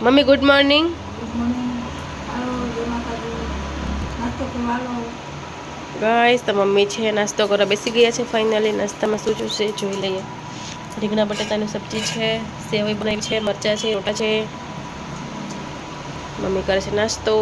Mummy good morning guys તો mummy છે નાસ્તો કરવા બેસી ગયા છે ફાઇનલી નાસ્તામાં શું છે જોઈ લઈએ. રીંગણા બટાટાની સબ્જી છે સેવઈ બનાવી છે મરચાં છે રોટા છે. મમ્મી કરે છે નાસ્તો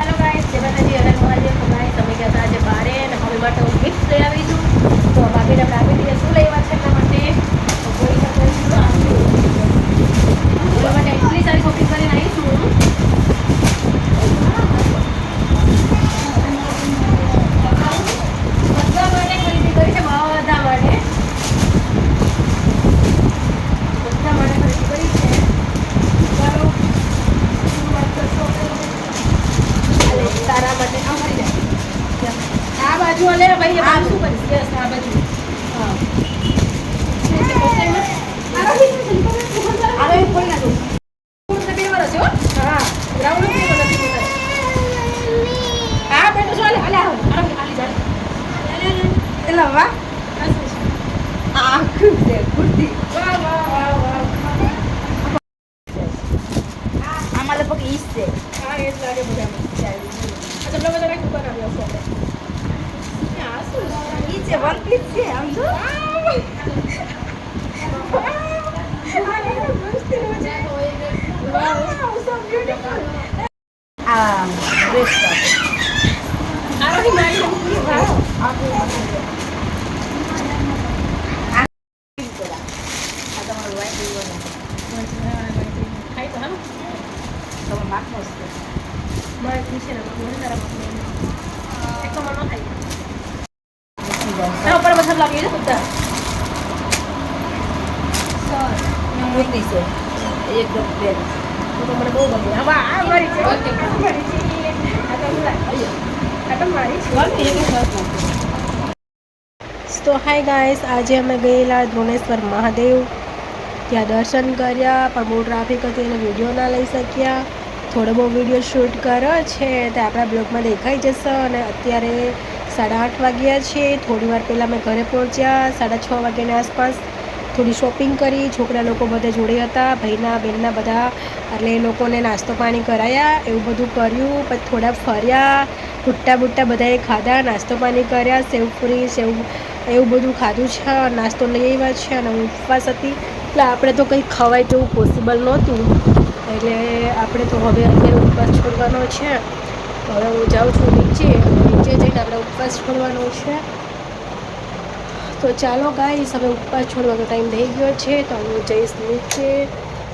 હેલો ગાઈસ જય માતાજી હરે મહાદેવ તો ગાઈસ અમે ગયા હતા આજે બારે અને મમ્મી માટે હું ગિફ્ટ લઈ આવી છું તો ભાભીને આપણે આપી દઈએ શું લેવા છે એના માટે તો કોઈ પણ કરીશું એના માટે એટલી સારી શોપિંગ કરીને આવી છું હું બધા માટે ખરીદી કરી છે બધા માટે બધા માટે ખરીદી કરી છે ચાલો શરૂઆત કરશો અલે તારા માટે આ મળી જાય આ બાજુ અલે ભાઈ આ શું કરીશ યસ આ બાજુ હા આવે ખોલી નાખું બે વાર હશે હો ગ્રાઉન્ડ હા બેઠો છો અલે અલે આવો આરામ ખાલી આખું છે વાહ વાહ વાહ આમાં લગભગ ઈજ છે હા એ જ લાગે બધામાં આ તમને બધા કંઈક ઉપર આવ્યો છે? ઈ છે વન પીસ છે આમ જો આ ડ્રેસ આનાથી મારી મમ્મી વાહ. ખાઈ તો હાય ગાઈસ આજે અમે ગયેલા ધ્રોણેશ્વર મહાદેવ. ત્યાં દર્શન કર્યા, પણ બહુ ટ્રાફિક હતી અને વીડિયો ના લઈ શક્યા. થોડો બહુ વીડિયો શૂટ કર્યો છે, તે આપણા બ્લોગમાં દેખાઈ જશે અને અત્યારે સાડા આઠ વાગ્યા છે. થોડી વાર પહેલાં અમે ઘરે પહોંચ્યા, સાડા છ વાગ્યાની આસપાસ. થોડી શોપિંગ કરી, છોકરા લોકો બધા જોડે હતા, ભાઈના, બહેનના બધા. એટલે એ લોકોને નાસ્તો પાણી કરાયા, એવું બધું કર્યું, પછી થોડા ફર્યા ભુટ્ટા બુટ્ટા બધાએ ખાધા, નાસ્તો પાણી કર્યા સેવપુરી સેવ એવું બધું ખાધું છે, નાસ્તો લઈ આવ્યા છે અને હું ઉપવાસ હતી. એટલે આપણે તો કંઈ ખવાય તેવું પોસિબલ નહોતું. એટલે આપણે તો હવે અત્યારે ઉપવાસ છોડવાનો છે. હવે હું જાઉં છું નીચે નીચે જઈને આપણે ઉપવાસ છોડવાનો છે. તો ચાલો ગાઈસ હવે ઉપવાસ છોડવાનો ટાઈમ થઈ ગયો છે, તો હું જઈશ નીચે.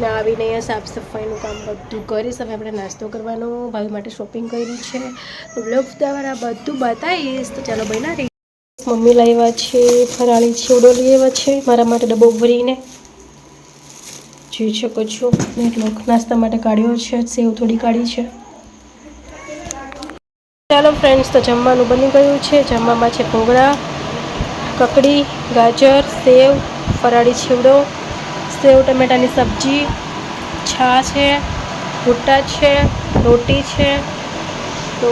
ને આવીને અહીંયા સાફ સફાઈનું કામ બધું કરીશ. હવે આપણે નાસ્તો કરવાનો ભાઈ માટે શોપિંગ કરી છે. બ્લોગ દ્વારા બધું બતાવીશ. તો ચાલો ભાઈ, ના મમ્મી લાવ્યા છે, ફરાળી છેવડો લઈ આવ્યા છે, મારા માટે ડબ્બો ભરીને. જોઈ શકો છો એટલો નાસ્તા માટે કાઢ્યો છે, સેવ થોડી કાઢી છે. ચાલો ફ્રેન્ડ્સ તો જમવાનું બની ગયું છે. જમવામાં છે ભોગળા કકડી, ગાજર, સેવ, ફરાળી છીવડો, સેવ, ટમેટાની સબ્જી, છા છે, ભૂટ્ટા છે, રોટી છે, તો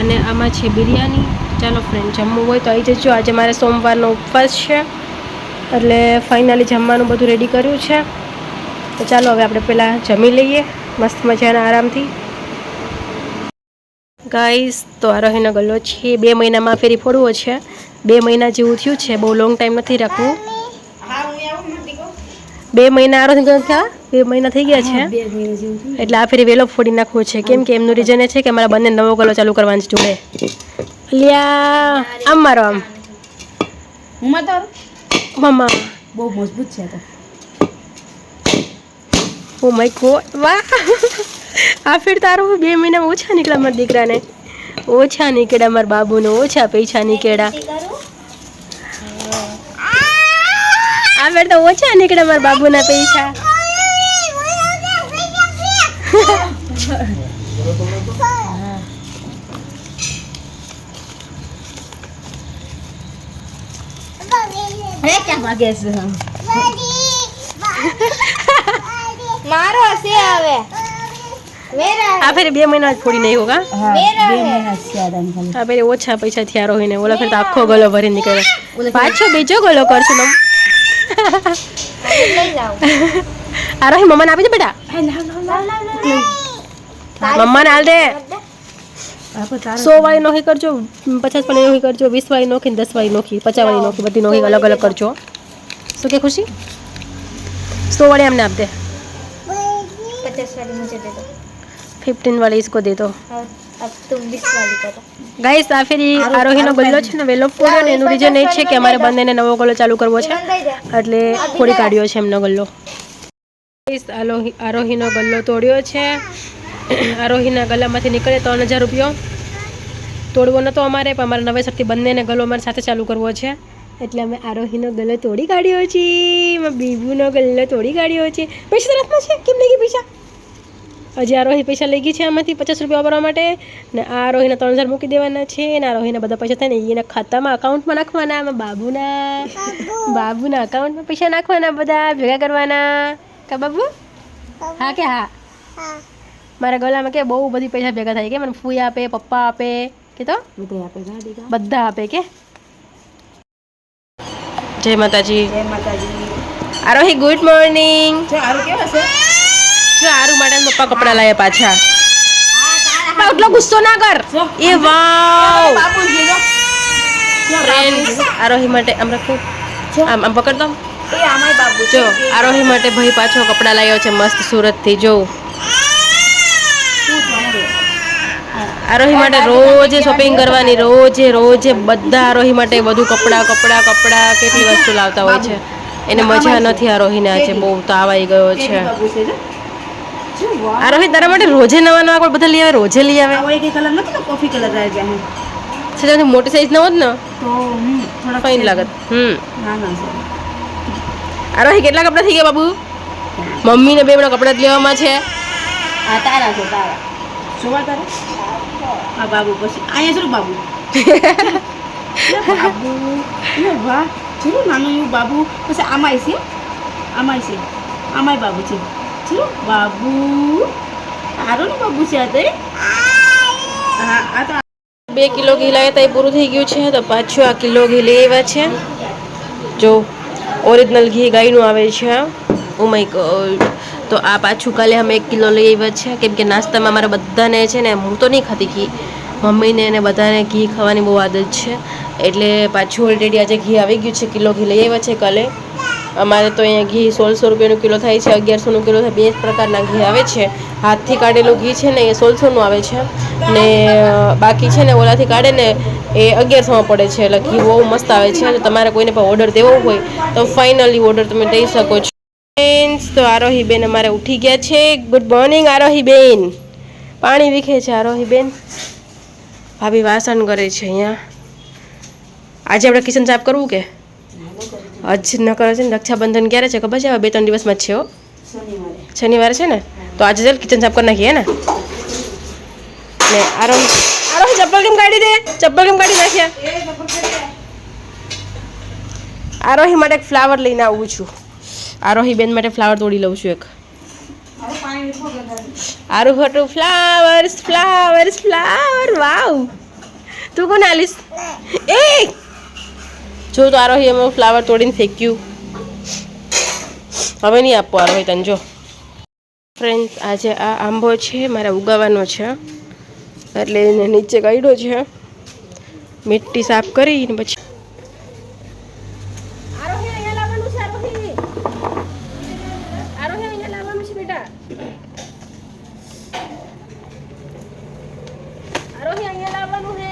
અને આમાં છે બિરયાની. ચાલો ફ્રેન્ડ જમવું હોય તો આવી જજો. આજે મારે સોમવારનો ઉપવાસ છે, એટલે ફાઇનલી જમવાનું બધું રેડી કર્યું છે. તો ચાલો હવે આપણે પહેલાં જમી લઈએ, મસ્ત મજાના આરામથી. ગાઈસ તો આ રહીનો ગલ્લો છે બે મહિનામાં ફેરી ફોડવો છે. બે મહિના જેવું થયું છે. બહુ લોંગ ટાઈમ નથી રાખવું. બે મહિના આરો થયા બે મહિના થઈ ગયા છે? એટલે આ ફેરી વેલો ફોડી નાખવો છે. કેમ કે એમનું રીઝન એ છે કે મારા બંને નવો ગલો ચાલુ કરવાનો છે જોડે. લ્યા આમ મારો આમ. મમ્મા બહુ મજબૂત છે તો. ઓ માય ગોડ વાહ. આ ફેર તારો બે મહિનામાં ઓછા નીકળ્યા મારા દીકરાને. ઓછા નીકળ્યા મારા બાબુને ઓછા પૈસા નીકળ્યા. આ ફેર તો ઓછા નીકળ્યા મારા બાબુના પૈસા. મારો હશે હવે. मेरा हाँ, फिर बे महीना पूरी नहीं होगा। हाँ, मेरा है। हाँ, अच्छा पैसा थियारो हो ने। फिर तो आखो गोलो भरी निकल। पाँच बीजो गोलो कर मम्मा ने आप बेटा। मम्मा ने आल दे सौ वाली नौकरी करजो पचास वाली नौकरी करजो बीस वाली नौकरी दस वाली नौकरी पचास वाली नौकरी बड़ी नौकरी अलग अलग करजो सो क्या खुशी सौ वाली हमने आप दे पचास वाली मुझे दे दो फिफ्टीन वाली इसको दे दो और अब तुम बीस वाली करो ગાઈસ આ ફેરી આરોહીનો ગલ્લો છે ને વેલો ફોડ્યો ને એનું રીઝન એ છે કે અમારે બંનેને નવો ગલ્લો ચાલુ કરવો છે દઈ દે એટલે ખોડી કાઢ્યો છે એમનો ગલ્લો Guys, આરોહી આરોહીનો ગલ્લો તોડ્યો છે આરોહીના ગલ્લામાંથી નીકળે ત્રણ હજાર રૂપિયો તોડવો નતો અમારે પણ અમારે નવેસરથી બંનેને ગલ્લો અમારે સાથે ચાલુ કરવો છે એટલે અમે આરોહીનો ગલ્લો તોડી કાઢ્યો છે એમાં બીબુનો ગલ્લો તોડી કાઢ્યો છે પૈસા તો હાથમાં છે કેમ લઈ ગઈ પૈસા હજી આરોહી પૈસા લઈ ગઈ છે આમાંથી પચાસ રૂપિયા વાપરવા માટે. ને આ આરોહીના ત્રણ હજાર મૂકી દેવાના છે ને આરોહીના બધા પૈસા થાય ને એના ખાતામાં અકાઉન્ટમાં નાખવાના આમાં બાબુના બાબુના અકાઉન્ટમાં પૈસા નાખવાના બધા ભેગા કરવાના. કા બાબુ? હા કે હા? મારા ગળામાં કે બહુ બધી પૈસા ભેગા થાય કે મને ફૂઈ આપે પપ્પા આપે કે તો? બધા આપે કા બધા આપે કે? જય માતાજી. જય માતાજી. આરોહી ગુડ મોર્નિંગ આરું કેવા છે? જો આરું માટે પપ્પા કપડાં લાયા પાછા. એટલો ગુસ્સો ના કર. એ વાવ. આરોહી માટે આમ રાખું. આમ આમ પકડ દો એ આમાય બાબુ જો આરોહી માટે ભાઈ પાછો કપડાં લાવ્યો છે મસ્ત સુરતથી જો. આરોહી માટે રોજે શોપિંગ કરવાની રોજે રોજે બધા આરોહી માટે બધું કપડાં કપડાં કપડાં કેટલી વસ્તુ લાવતા હોય છે. એને મજા નથી આરોહીને આજે બહુ તાવ આવી ગયો છે. બાબુ છે જો જો વાહ આરોહી તારા માટે રોજે નવા નવા કપડાં બધા લઈ આવે રોજે લઈ આવે આ એક કલર નથી ને કોફી કલર આવી ગયા છે ત્યાંથી મોટી સાઈઝ ન હોત ને તો હમ થોડા ફાઇન લાગત હમ ના ના છે આરોહી કેટલા કપડાં થઈ ગયા બાબુ મમ્મીને બે બડા કપડાં જ લેવામાં છે આ તારા છે તારા જોવા તારા આ બાબુ પછી અહીંયા શું બાબુ એ બાબુ એ વાહ ચલો નાનું એવું બાબુ પછી આમાંય છે આમાંય છે આમાંય બાબુ છે ચલો બાબુ? સારું ને બાબુ છે તે બે કિલો ઘી લાવ્યા હતા એ પૂરું થઈ ગયું છે, તો પાછું આ કિલો ઘી લઈ આવ્યા છે. જો ઓરિજિનલ ઘી ગાયનું આવે છે. ઓ ગોડ તો આ પાછું કાલે અમે એક કિલો લઈ આવ્યા છે. કેમ કે નાસ્તામાં અમારા બધાને છે ને, હું તો નહીં ખાતી ઘી. મમ્મીને અને બધાને ઘી ખાવાની બહુ આદત છે. એટલે પાછું ઓલરેડી આજે ઘી આવી ગયું છે, કિલો ઘી લઈ આવ્યા છે કાલે. અમારે તો અહીંયા ઘી સોળસો રૂપિયાનું કિલો થાય છે, અગિયારસોનું કિલો થાય, બે જ પ્રકારના ઘી આવે છે. હાથથી કાઢેલું ઘી છે ને એ સોળસોનું આવે છે. ને બાકી છે ને ઓલાથી કાઢે ને એ અગિયારસોમાં પડે છે, એટલે ઘી બહુ મસ્ત આવે છે. તમારે કોઈને પણ ઓર્ડર દેવો હોય, તો ફાઇનલી ઓર્ડર તમે દઈ શકો છો. તો આરોહી બેન અમારે ઉઠી ગયા છે. ગુડ મોર્નિંગ આરોહી બેન પાણી વીખે છે આરોહી બેન ભાભી વાસણ કરે છે અહીંયા. આજે આપણે કિચન સાફ કરવું કે? હજ ન કરો છે ને, રક્ષાબંધન ક્યારે છે ખબર છે? હવે બે ત્રણ દિવસમાં છે શનિવારે છે ને? તો આજે ચાલ કિચન સાફ કરી નાખીએ ને? ને આરામ આરામ ચપ્પલ કેમ કાઢી દે? ચપ્પલ કેમ કાઢી નાખ્યા? આરોહી માટે એક ફ્લાવર લઈને આવું છું. આરોહી બેન માટે ફ્લાવર તોડી લઉં છું એક. આરું હટું ફ્લાવર્સ ફ્લાવર્સ ફ્લાવર વાવ. તું કોને આલીશ? એ! જો તો આરોહી અમે ફ્લાવર તોડીને ફેંક્યું. હવે નહીં આપવો આરોહી તને, જો. ફ્રેન્ડ આજે આ આંબો છે, મારે ઉગાવવાનો છે. એટલે એને નીચે કાઢ્યો છે. મીઠી સાફ કરીને પછી આરોહી અહીંયા લાવવાનું છે આરોહી આરોહી અહીંયા લાવવાનું છે બેટા આરોહી અહીંયા લાવવાનું છે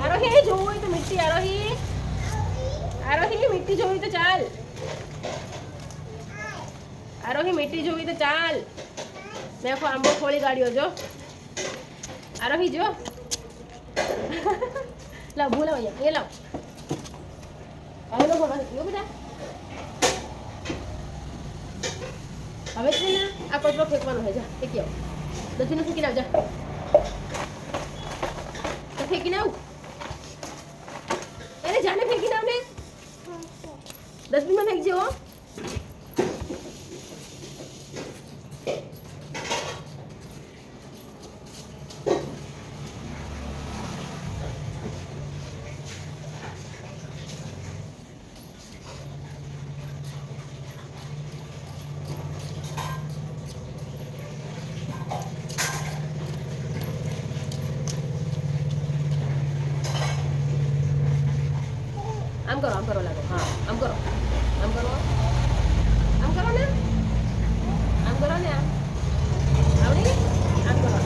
આરોહી જોવું હોય તો મીઠી આરોહી આરોહી મીઠી જોવી તો ચાલ. આરોહી, મીઠી જોવી તો ચાલ. મેં આખો આંબો ખોલી કાઢ્યો, જો. આરોહી, જો. લાવ ભૂલાવ અહીંયા. એ લાવ. હવે લોકો યો બેટા. હવે છે ને, આ કચરો ફેંકવાનો છે જા, ફેંકી આવ. દસમીને ફેંકીને આવજા ફેંકીને આવ એને જાને ફેંકીને આવ ને ડસ્ટબિનમાં ફેંકજે હો આમ કરો આમ કરો લાગો હા આમ કરો આમ કરો આમ કરો ને આમ કરો ને આમ આવડી આમ કરો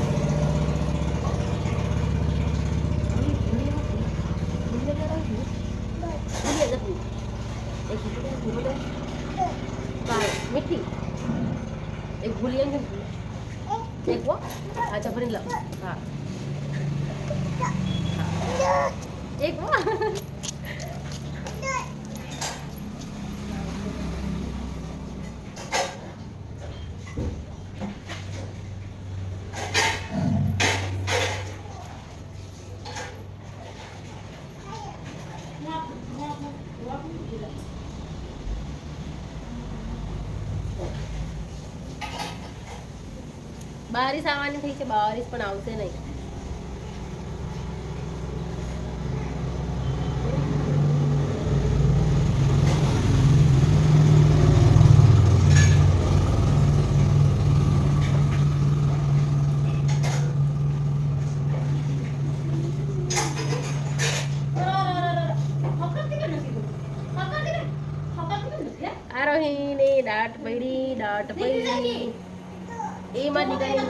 મીઠી એક ભૂલી ને એક વો અચ્છા ભરી લો હા એક વો બારિશ આવવાની થઈ છે બારીશ પણ આવશે નહીં. આરોહીની દાટ પડી દાટ પડી. એમાં નીકળી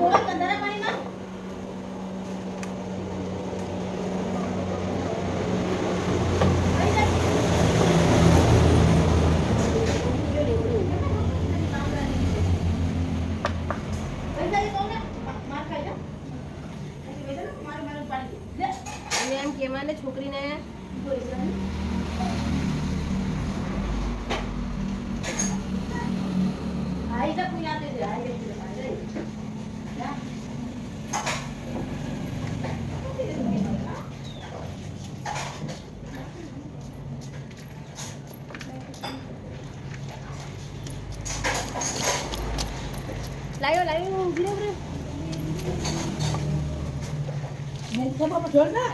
અને એમ કહેવાને છોકરીને લાયો લાયો ઊભી રહો, ઊભી રહો. અરે, ઢોળી નાખી. આપણે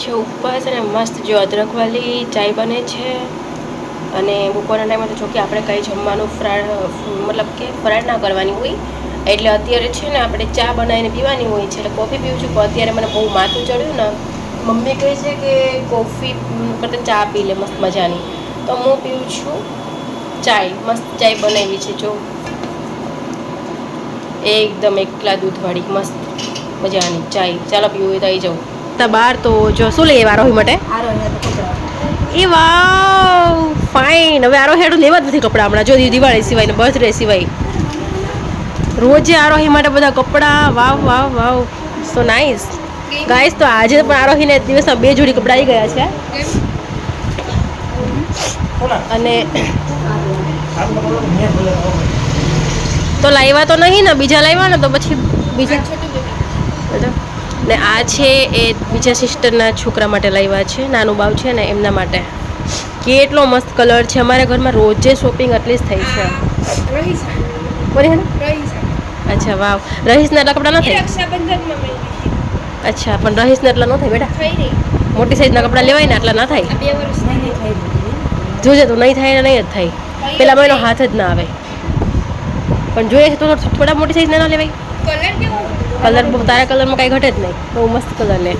છે ઉપવાસ અને મસ્ત જો અદરકવાળી ચાય બને છે. અને બપોરના ટાઈમે તો જોકે આપણે કંઈ જમવાનું ફ્રાય મતલબ કે ફ્રાડ ના કરવાની હોય. એટલે અત્યારે છે ને આપણે ચા બનાવીને પીવાની હોય છે. એટલે કોફી પીવું છું. પણ અત્યારે મને બહુ માથું ચડ્યું ને. મમ્મી કહે છે કે કોફી કરતાં ચા પી લે, મસ્ત મજાની. તો હું પીવું છું. ચાય મસ્ત ચાય બનાવી છે જો. એકદમ એકલા દૂધવાળી મસ્ત મજાની ચાય. ચાલો પીવું હોય તો આવી જાઉં. તા બાર તો જો શું લઈએ આરોહી માટે? એ વાવ ફાઇન. હવે આરોહી હેડું લેવા જ નથી કપડાં હમણાં જો દિવાળી સિવાય ને બર્થડે સિવાય. રોજે આરોહી માટે બધા કપડાં વાવ વાવ વાવ. સો નાઇસ ગાઈસ તો આજે પણ આરોહીને દિવસમાં બે જોડી કપડાં આવી ગયા છે. અને તો લાવ્યા તો નહીં ને બીજા લાવ્યા ને તો પછી બીજા ને આ છે એ બીજા સિસ્ટરના છોકરા માટે લાવ્યા છે નાનું બાવ છે ને એમના માટે. કેટલો મસ્ત કલર છે. અમારા ઘરમાં રોજે શોપિંગ એટલી જ થઈ છે? અચ્છા વાવ. રહીશના એટલા કપડાં ન થાય? અચ્છા પણ રહીશના એટલા ન થાય બેટા? મોટી સાઈઝના કપડાં લેવાય ને એટલા ના થાય? જોજે તો નહીં થાય ને નહીં જ થાય. પેલા એનો હાથ જ ના આવે. પણ જોઈએ છે તો થોડા મોટી સાઈઝ ના લેવાય. કલર તારા કલરમાં કાંઈ ઘટે જ નહીં. બહુ મસ્ત કલર લે.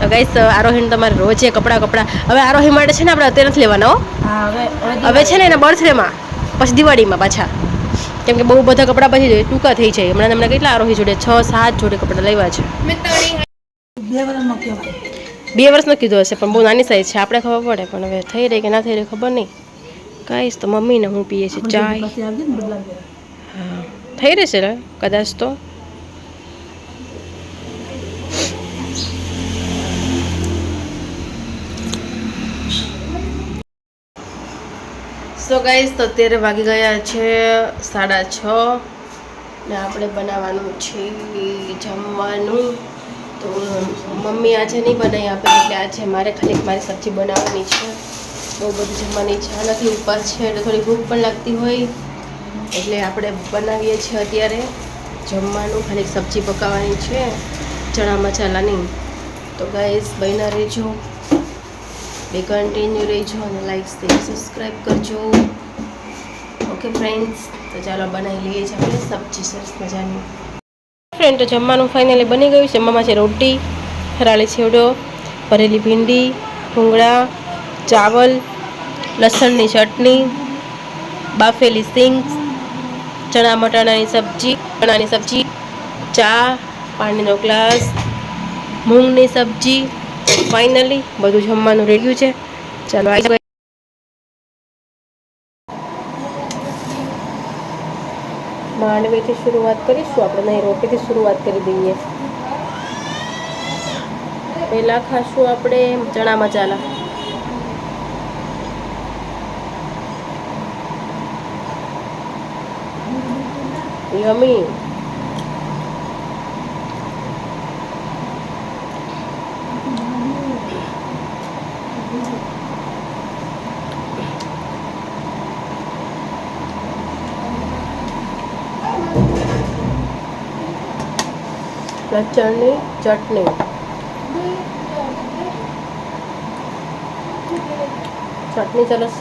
તો ગાઈસ આરોહીને તમારે રોજે કપડાં કપડાં. હવે આરોહી માટે છે ને આપણે અત્યારે નથી લેવાના હો. હવે છે ને એના બર્થડેમાં પછી દિવાળીમાં પાછા. કેમ કે બહુ બધા કપડાં પછી ટૂંકા થઈ જાય. હમણાં હમણાં કેટલા આરોહી જોડે છ સાત જોડે કપડાં લેવા છે. બે વર્ષનો કીધું હશે પણ બહુ નાની સાઈઝ છે. આપણે ખબર પડે પણ હવે થઈ રહી કે ના થઈ રહી ખબર નહીં. કહીશ તો મમ્મીને હું પીએ છે ચાય હા થઈ રહેશે ને કદાચ તો સો ગાઈસ તો અત્યારે વાગી ગયા છે સાડા છ ને આપણે બનાવવાનું છે જમવાનું. તો મમ્મી આજે નહીં બનાવી આપે એટલે આજે મારે ખાલી મારી સબ્જી બનાવવાની છે. બહુ બધું જમવાની ઈચ્છા નથી, ઉપર છે એટલે થોડી ભૂખ પણ લાગતી હોય. એટલે આપણે બનાવીએ છીએ અત્યારે જમવાનું, ખાલી સબ્જી પકાવવાની છે, ચણા મસાલાની. તો ગાઈસ બન્યા રહેજો. બે કન્ટિન્યુ રહેજો અને લાઈક શેર સબસ્ક્રાઈબ કરજો. ઓકે ફ્રેન્ડ્સ તો ચાલો બનાવી લઈએ છીએ આપણે સબ્જી, સરસ મજાની. ફ્રેન્ડ તો જમવાનું ફાઇનલી બની ગયું છે. જમવામાં છે રોટી ફરાળી છેવડો, ભરેલી ભીંડી, ભૂંગળા ચાવલ, લસણની ચટણી, બાફેલી સિંગ, ચણા મટાણાની સબ્જી, ચણાની સબ્જી, ચા, પાણીનો ગ્લાસ, મૂંગની સબ્જી, ફાઇનલી બધું જમવાનું રેડ્યું છે. ચાલો આવી. માંડવીથી શરૂઆત કરીશું, આપણે નહીં રોટીથી શરૂઆત કરી દઈએ. પહેલાં ખાશું આપણે ચણા મસાલા. યમી લસણની ચટણી ચટણી સરસ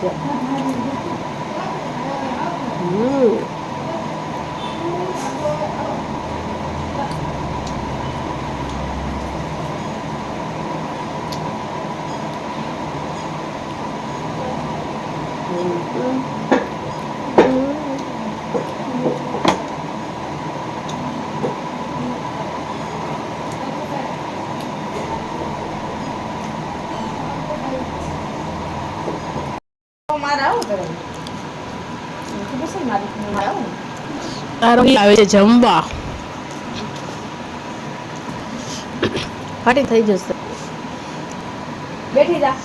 મારે આવું છે આવે જમવા ફાટી થઈ જશે. બેઠી જા.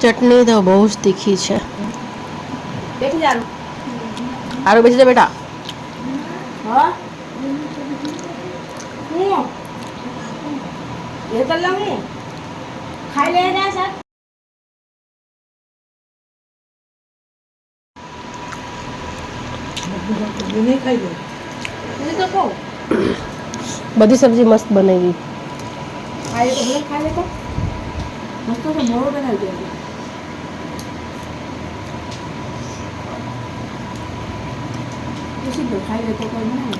ચટણી તો બહુ જ તીખી છે. બેઠી જા. આરો બેસી જા બેટા હા હું એ તો લઉં હું ખાઈ લે જા સર ખાઈ તો કહું બધી સબ્જી મસ્ત બનાવી ખાઈ તો ભલે ખાઈ લે તો મસ્ત તો મોડો બનાવી દે પછી ખાઈ લે તો કોઈ બનાવે